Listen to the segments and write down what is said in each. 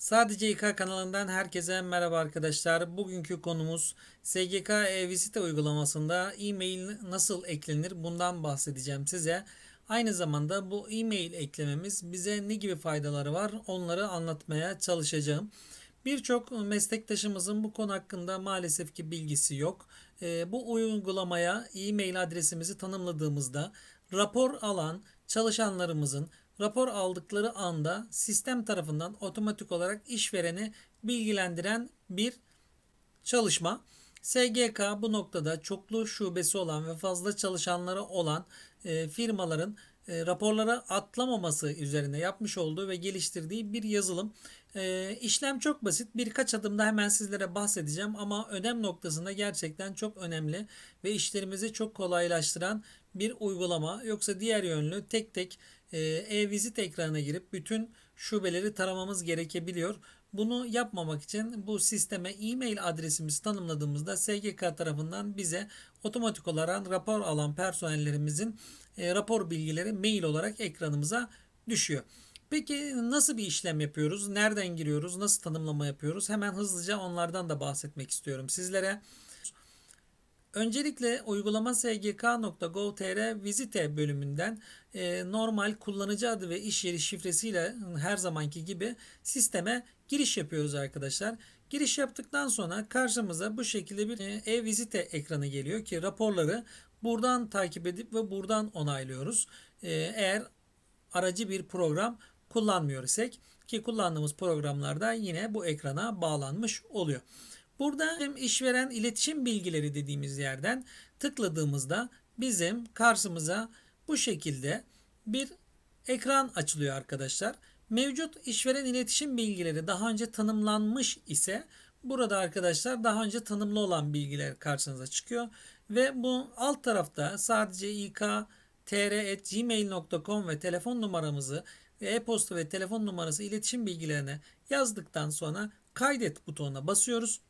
Sadece İK kanalından herkese merhaba arkadaşlar. Bugünkü konumuz SGK e-vizite uygulamasında e-mail nasıl eklenir bundan bahsedeceğim size. Aynı zamanda bu e-mail eklememiz bize ne gibi faydaları var onları anlatmaya çalışacağım. Birçok meslektaşımızın bu konu hakkında maalesef ki bilgisi yok. Ee, bu uygulamaya e-mail adresimizi tanımladığımızda rapor alan çalışanlarımızın rapor aldıkları anda sistem tarafından otomatik olarak işvereni bilgilendiren bir çalışma. SGK bu noktada çoklu şubesi olan ve fazla çalışanları olan e, firmaların e, raporlara atlamaması üzerine yapmış olduğu ve geliştirdiği bir yazılım. E, işlem çok basit. Birkaç adımda hemen sizlere bahsedeceğim ama önem noktasında gerçekten çok önemli ve işlerimizi çok kolaylaştıran bir uygulama. Yoksa diğer yönlü tek tek e-vizit ekranına girip bütün şubeleri taramamız gerekebiliyor. Bunu yapmamak için bu sisteme e-mail adresimizi tanımladığımızda SGK tarafından bize otomatik olarak rapor alan personellerimizin e, rapor bilgileri mail olarak ekranımıza düşüyor. Peki nasıl bir işlem yapıyoruz? Nereden giriyoruz? Nasıl tanımlama yapıyoruz? Hemen hızlıca onlardan da bahsetmek istiyorum sizlere. Öncelikle uygulama sgk.gov.tr vizite bölümünden e, normal kullanıcı adı ve iş yeri şifresiyle her zamanki gibi sisteme giriş yapıyoruz arkadaşlar. Giriş yaptıktan sonra karşımıza bu şekilde bir e, e-vizite ekranı geliyor ki raporları buradan takip edip ve buradan onaylıyoruz. E, eğer aracı bir program kullanmıyor isek ki kullandığımız programlarda yine bu ekrana bağlanmış oluyor. Burada hem işveren iletişim bilgileri dediğimiz yerden tıkladığımızda bizim karşımıza bu şekilde bir ekran açılıyor arkadaşlar. Mevcut işveren iletişim bilgileri daha önce tanımlanmış ise burada arkadaşlar daha önce tanımlı olan bilgiler karşınıza çıkıyor. Ve bu alt tarafta sadece ik.tr.gmail.com ve telefon numaramızı e-posta ve telefon numarası iletişim bilgilerine yazdıktan sonra kaydet butonuna basıyoruz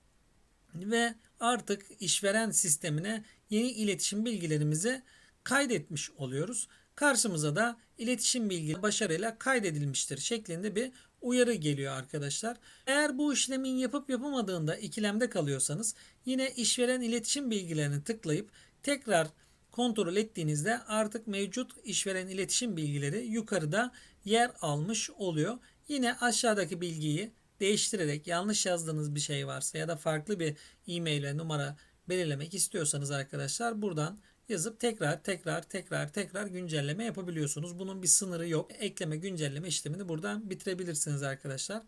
ve artık işveren sistemine yeni iletişim bilgilerimizi kaydetmiş oluyoruz. Karşımıza da iletişim bilgi başarıyla kaydedilmiştir şeklinde bir uyarı geliyor arkadaşlar. Eğer bu işlemin yapıp yapamadığında ikilemde kalıyorsanız yine işveren iletişim bilgilerini tıklayıp tekrar kontrol ettiğinizde artık mevcut işveren iletişim bilgileri yukarıda yer almış oluyor. Yine aşağıdaki bilgiyi değiştirerek yanlış yazdığınız bir şey varsa ya da farklı bir e-mail numara belirlemek istiyorsanız arkadaşlar buradan yazıp tekrar tekrar tekrar tekrar güncelleme yapabiliyorsunuz. Bunun bir sınırı yok. Ekleme güncelleme işlemini buradan bitirebilirsiniz arkadaşlar.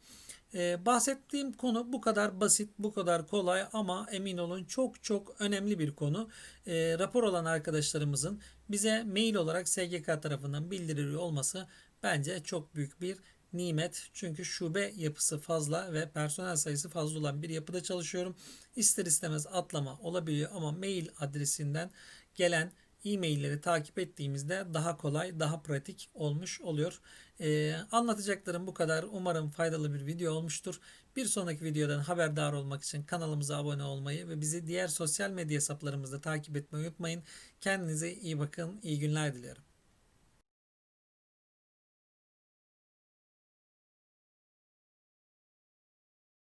Ee, bahsettiğim konu bu kadar basit, bu kadar kolay ama emin olun çok çok önemli bir konu. Ee, rapor olan arkadaşlarımızın bize mail olarak SGK tarafından bildiriliyor olması bence çok büyük bir nimet. Çünkü şube yapısı fazla ve personel sayısı fazla olan bir yapıda çalışıyorum. İster istemez atlama olabiliyor ama mail adresinden gelen e-mailleri takip ettiğimizde daha kolay, daha pratik olmuş oluyor. Ee, anlatacaklarım bu kadar. Umarım faydalı bir video olmuştur. Bir sonraki videodan haberdar olmak için kanalımıza abone olmayı ve bizi diğer sosyal medya hesaplarımızda takip etmeyi unutmayın. Kendinize iyi bakın. İyi günler diliyorum.